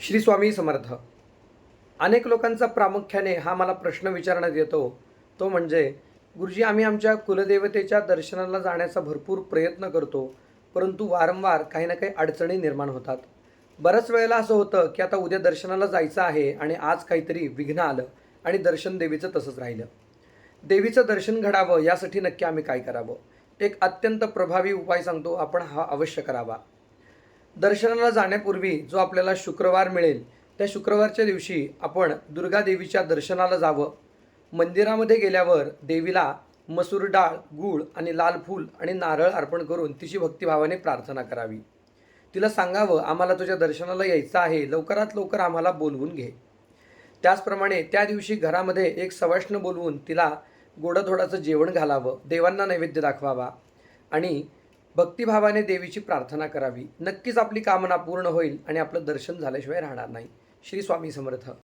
श्री स्वामी समर्थ. अनेक लोकांचा प्रामुख्याने हा मला प्रश्न विचारण्यात येतो. तो म्हणजे गुरुजी आम्ही आमच्या कुलदेवतेच्या दर्शनाला जाण्याचा भरपूर प्रयत्न करतो परंतु वारंवार काही ना काही अडचणी निर्माण होतात. बऱ्याच वेळेला असं होतं की आता उद्या दर्शनाला जायचं आहे आणि आज काहीतरी विघ्न आलं आणि दर्शन देवीचं तसंच राहिलं. देवीचं दर्शन घडावं यासाठी नक्की आम्ही काय करावं? एक अत्यंत प्रभावी उपाय सांगतो आपण हा अवश्य करावा. दर्शनाला जाण्यापूर्वी जो आपल्याला शुक्रवार मिळेल त्या शुक्रवारच्या दिवशी आपण दुर्गा देवीच्या दर्शनाला जावं. मंदिरामध्ये गेल्यावर देवीला मसूर डाळ गूळ आणि लाल फूल आणि नारळ अर्पण करून तिची भक्तिभावाने प्रार्थना करावी. तिला सांगावं आम्हाला तुझ्या दर्शनाला यायचं आहे लवकरात लवकर आम्हाला बोलवून घे. त्याचप्रमाणे त्या दिवशी घरामध्ये एक सवाष्ण बोलवून तिला गोडधोडाचं जेवण घालावं देवांना नैवेद्य दाखवावा आणि भक्तिभावाने देवीची प्रार्थना करावी. नक्कीच आपली कामना पूर्ण होईल आणि आपलं दर्शन झाल्याशिवाय राहणार नाही. श्री स्वामी समर्थ.